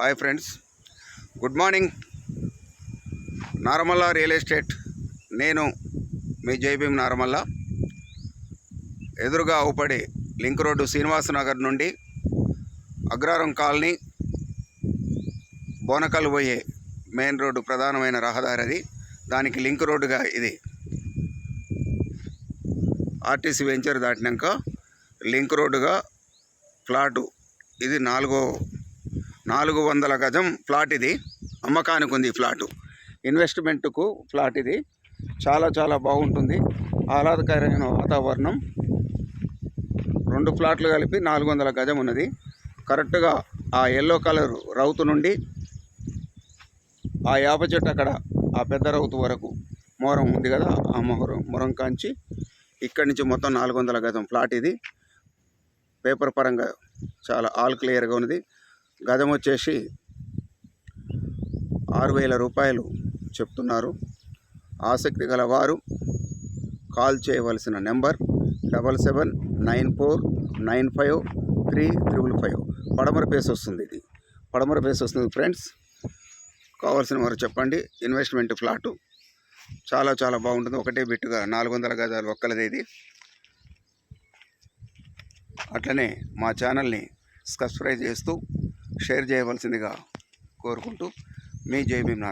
Hi friends. Good morning. Naramalla real estate. నేను మీ జైభీం నారమల్ల. ఎదురుగా ఊపడి లింక్ రోడ్డు శ్రీనివాస నగర్ నుండి అగ్రారం కాలనీ బోనకల్ పోయే మెయిన్ రోడ్డు ప్రధానమైన రహదారి అది. దానికి లింక్ రోడ్డుగా ఇది. ఆర్టీసీ వెంచర్ దాటినాక లింక్ రోడ్డుగా ఫ్లాటు. ఇది నాలుగో నాలుగు వందల గజం ఫ్లాట్ ఇది. అమ్మకానికి ఉంది ఫ్లాటు. ఇన్వెస్ట్మెంట్కు ఫ్లాట్ ఇది. చాలా చాలా బాగుంటుంది. ఆహ్లాదకరమైన వాతావరణం. రెండు ఫ్లాట్లు కలిపి నాలుగు వందల గజం ఉన్నది. కరెక్ట్గా ఆ ఎల్లో కలర్ రౌతు నుండి ఆ యాప చెట్టు అక్కడ ఆ పెద్ద రౌతు వరకు మొహరం ఉంది కదా ఆ మొహరం మొరం కాంచి ఇక్కడి నుంచి మొత్తం నాలుగు వందల గజం ఫ్లాట్ ఇది. పేపర్ పరంగా చాలా ఆల్ క్లియర్గా ఉన్నది. గజం వచ్చేసి ఆరు వేల రూపాయలు చెప్తున్నారు. ఆసక్తి గలవారు కాల్ చేయవలసిన number double seven nine four nine five three triple five. పడమర పేస్ వస్తుంది ఇది. పడమర పేస్ వస్తుంది ఫ్రెండ్స్. కావాల్సిన వారు చెప్పండి. ఇన్వెస్ట్మెంట్ ఫ్లాటు చాలా చాలా బాగుంటుంది. ఒకటే బిట్టుగా నాలుగు వందల గజాలు ఒక్కలది ఇది. అట్లనే మా ఛానల్ని సబ్స్క్రైబ్ చేస్తూ షేర్ చేయవలసిందిగా కోరుకుంటూ మీ జై భీమ్